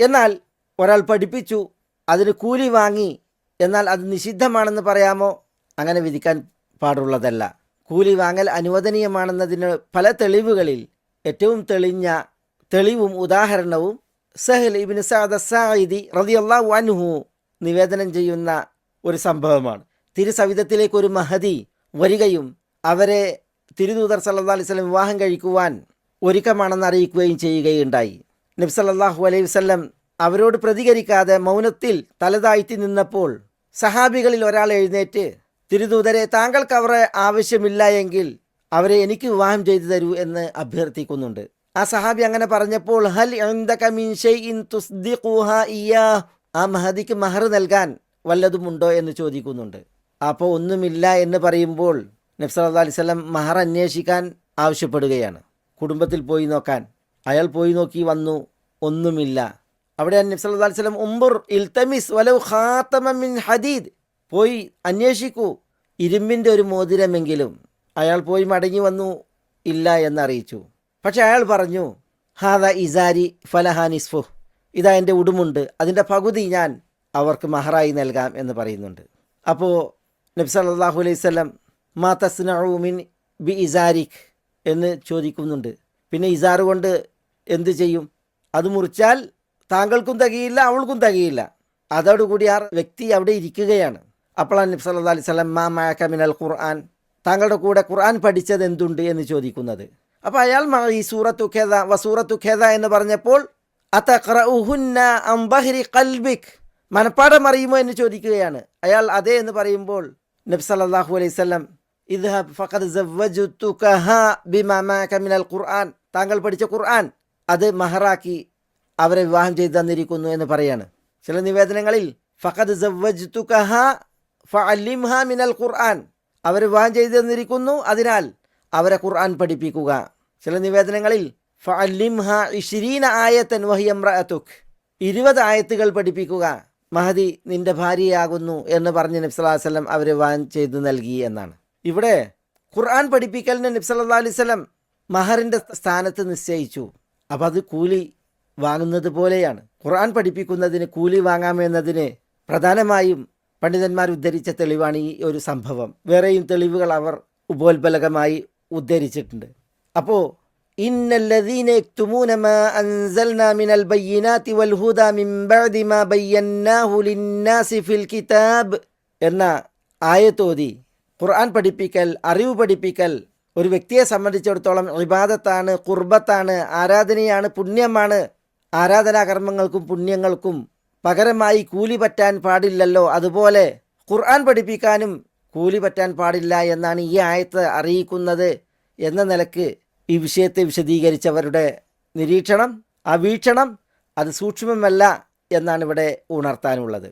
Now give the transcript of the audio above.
എന്നാൽ ഒരാൾ പഠിപ്പിച്ചു അതിന് കൂലി വാങ്ങി എന്നാൽ അത് നിഷിദ്ധമാണെന്ന് പറയാമോ? അങ്ങനെ വിധിക്കാൻ പാടുള്ളതല്ല. കൂലി വാങ്ങൽ അനുവദനീയമാണെന്നതിന് പല തെളിവുകളിൽ ഏറ്റവും തെളിഞ്ഞ തെളിവും ഉദാഹരണവും സഹൽ ഇബിൻ സായിദി റളിയല്ലാഹു അൻഹു നിവേദനം ചെയ്യുന്ന ഒരു സംഭവമാണ്. തിരുസവിധത്തിലേക്ക് ഒരു മഹതി വരികയും അവരെ തിരുദൂതർ സല്ലാ അലൈഹി വസല്ലം വിവാഹം കഴിക്കുവാൻ ഒരുക്കമാണെന്ന് അറിയിക്കുകയും ചെയ്യുകയുണ്ടായി. നബി സല്ലല്ലാഹു അലൈഹി വസല്ലം അവരോട് പ്രതികരിക്കാതെ മൗനത്തിൽ തലതാഴ്ത്തി നിന്നപ്പോൾ സഹാബികളിൽ ഒരാൾ എഴുന്നേറ്റ് തിരുദൂതരെ താങ്കൾക്ക് അവരെ ആവശ്യമില്ല എങ്കിൽ അവരെ എനിക്ക് വിവാഹം ചെയ്തു തരൂ എന്ന് അഭ്യർത്ഥിക്കുന്നുണ്ട്. ആ സഹാബി അങ്ങനെ പറഞ്ഞപ്പോൾ ഹൽ ആ മഹദിക്ക് മഹർ നൽകാൻ വല്ലതുമുണ്ടോ എന്ന് ചോദിക്കുന്നുണ്ട്. അപ്പോൾ ഒന്നുമില്ല എന്ന് പറയുമ്പോൾ നബ്സല്ലാ അലിസ്ലം മഹർ അന്വേഷിക്കാൻ ആവശ്യപ്പെടുകയാണ്. കുടുംബത്തിൽ പോയി നോക്കാൻ. അയാൾ പോയി നോക്കി വന്നു. ഒന്നുമില്ല. അവിടെ മിൻ ഹദീദ്. പോയി അന്വേഷിക്കൂ. ഇരുമ്പിന്റെ ഒരു മോതിരമെങ്കിലും അയാൾ പോയി മടങ്ങി വന്നു ഇല്ല എന്നറിയിച്ചു പക്ഷെ അയാൾ പറഞ്ഞു ഹാദ ഇസാരി ഫലഹാനിസ്ഫു ഇതാ എന്റെ ഉടുമുണ്ട്. അതിന്റെ പകുതി ഞാൻ അവർക്ക് മഹറായി നൽകാം എന്ന് പറയുന്നുണ്ട്. അപ്പോൾ നബി സല്ലല്ലാഹു അലൈഹി സ്വലം മാ തസ്നഊമിൻ ബി ഇസാരിഖ് എന്ന് ചോദിക്കുന്നുണ്ട്. പിന്നെ ഇസാറ് കൊണ്ട് എന്ത് ചെയ്യും? അത് മുറിച്ചാൽ താങ്കൾക്കും തികയില്ല അവൾക്കും തികയില്ല. അതോടുകൂടി ആ വ്യക്തി അവിടെ ഇരിക്കുകയാണ്. അപ്പോഴാണ് നബി സല്ലല്ലാഹു അലൈഹി വസല്ലം മാ മഅക മിനൽ ഖുർആൻ? താങ്കളുടെ കൂടെ ഖുർആൻ പഠിച്ചത് എന്തുണ്ട് എന്ന് ചോദിക്കുന്നത്. അപ്പോൾ അയാൾ ഈ സൂറത്തു ഖേദ വ സൂറത്തു ഖേദ എന്ന് പറഞ്ഞപ്പോൾ ഖൽബിക്? മനപ്പാടം അറിയുമോ എന്ന് ചോദിക്കുകയാണ്. അയാൾ അതെ എന്ന് പറയുമ്പോൾ നബി സല്ലല്ലാഹു അലൈഹി വസല്ലം ഇദ്ഹബ് ഫഖദ് ഖുർആൻ? താങ്കൾ പഠിച്ച ഖുർആൻ. അത് മഹറാക്കി അവരെ വിവാഹം ചെയ്തു തന്നിരിക്കുന്നു എന്ന് പറയാണ്. ചില നിവേദനങ്ങളിൽ ഫഖദ് മിനൽ ഖുർആൻ. അവരെ വിവാഹം ചെയ്തു തന്നിരിക്കുന്നു അതിനാൽ അവരെ ഖുർആൻ പഠിപ്പിക്കുക. ചില നിവേദനങ്ങളിൽ ആയത്തൻ ഇരുപത് ആയത്തുകൾ പഠിപ്പിക്കുക. മഹദി നിന്റെ ഭാര്യയാകുന്നു എന്ന് പറഞ്ഞ് നബ്സല്ലാസ്ലം അവരെ വിവാഹം ചെയ്തു നൽകി എന്നാണ്. ഇവിടെ ഖുർആൻ പഠിപ്പിക്കലിന് നബ്സല്ലാ അലൈഹി സ്വലം മഹറിന്റെ സ്ഥാനത്ത് നിശ്ചയിച്ചു. അപ്പം അത് കൂലി വാങ്ങുന്നത് പോലെയാണ്. ഖുർആൻ പഠിപ്പിക്കുന്നതിന് കൂലി വാങ്ങാമെന്നതിന് പ്രധാനമായും പണ്ഡിതന്മാർ ഉദ്ധരിച്ച തെളിവാണ് ഈ ഒരു സംഭവം. വേറെയും തെളിവുകൾ അവർ ഉപോത്ബലകമായി ഉദ്ധരിച്ചിട്ടുണ്ട്. അപ്പോൾ എന്ന ആയത്തോതി ഖുർആൻ പഠിപ്പിക്കൽ അറിവ് പഠിപ്പിക്കൽ ഒരു വ്യക്തിയെ സംബന്ധിച്ചിടത്തോളം ഇബാദത്താണ് കുർബത്താണ് ആരാധനയാണ് പുണ്യമാണ്. ആരാധനാകർമ്മങ്ങൾക്കും പുണ്യങ്ങൾക്കും പകരമായി കൂലി പറ്റാൻ പാടില്ലല്ലോ. അതുപോലെ ഖുർആൻ പഠിപ്പിക്കാനും കൂലി പറ്റാൻ പാടില്ല എന്നാണ് ഈ ആയത്ത് അറിയിക്കുന്നത് എന്ന നിലയ്ക്ക് ഈ വിഷയത്തെ വിശദീകരിച്ചവരുടെ നിരീക്ഷണം ആ വീക്ഷണം അത് സൂക്ഷ്മമല്ല എന്നാണ് ഇവിടെ ഉണർത്താനുള്ളത്.